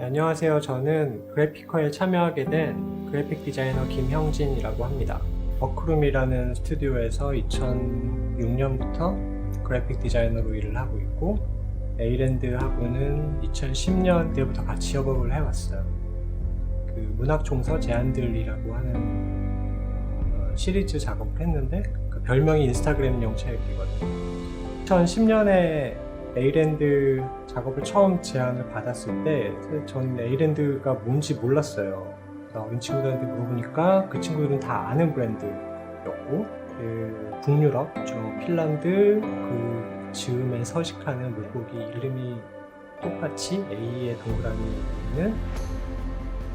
안녕하세요. 저는 그래피커에 참여하게 된 그래픽 디자이너 김형진이라고 합니다. 버크룸이라는 스튜디오에서 2006년부터 그래픽 디자이너로 일을 하고 있고 에이랜드하고는 2010년 때부터 같이 협업을 해왔어요. 그 문학 종서 제안들이라고 하는 어, 시리즈 작업을 했는데 그 별명이 인스타그램용 책이거든요. 2010년에 에이랜드 작업을 처음 제안을 받았을 때 저는 에이랜드가 뭔지 몰랐어요. 어린 친구들한테 물어보니까 그 친구들은 다 아는 브랜드였고 그 북유럽, 저 핀란드 그 즈음에 서식하는 물고기 이름이 똑같이 A의 동그라미 있는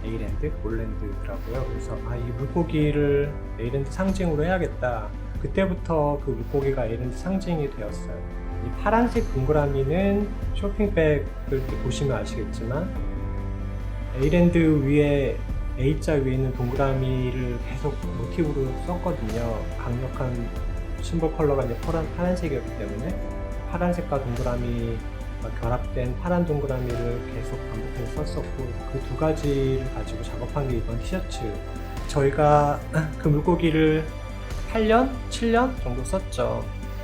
에이랜드, 올랜드더라고요. 그래서 아, 이 물고기를 에이랜드 상징으로 해야겠다. 그때부터 그 물고기가 에이랜드 상징이 되었어요. 이 파란색 동그라미는 쇼핑백을 보시면 아시겠지만 에이랜드 위에 A자 위에 있는 동그라미를 계속 모티브로 썼거든요. 강력한 심볼 컬러가 이제 파란, 파란색이었기 때문에 파란색과 동그라미 결합된 파란 동그라미를 계속 반복해서 썼었고 그 두 가지를 가지고 작업한 게 이번 티셔츠 저희가 그 물고기를 8년, 7년 정도 썼죠.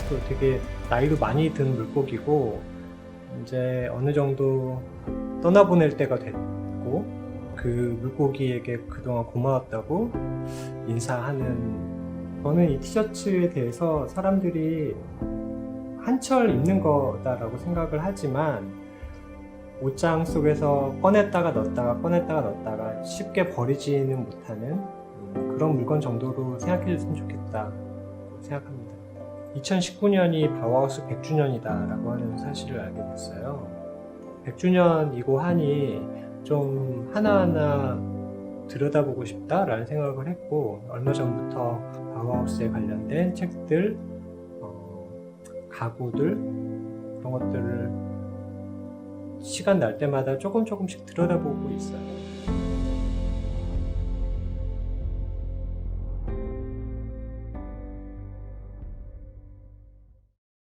또 되게 나이도 많이 든 물고기고 이제 어느 정도 떠나보낼 때가 됐고 그 물고기에게 그동안 고마웠다고 인사하는 저는 이 티셔츠에 대해서 사람들이 한철 입는 거다라고 생각을 하지만 옷장 속에서 꺼냈다가 넣었다가 꺼냈다가 넣었다가 쉽게 버리지는 못하는 음, 그런 물건 정도로 생각해 줬으면 좋겠다 생각합니다. 2019년이 바우하우스 100주년이다 라고 하는 사실을 알게 됐어요. 100주년이고 하니 좀 하나하나 들여다보고 싶다 라는 생각을 했고 얼마 전부터 바우하우스에 관련된 책들, 어, 가구들 그런 것들을 시간 날 때마다 조금 조금씩 들여다보고 있어요.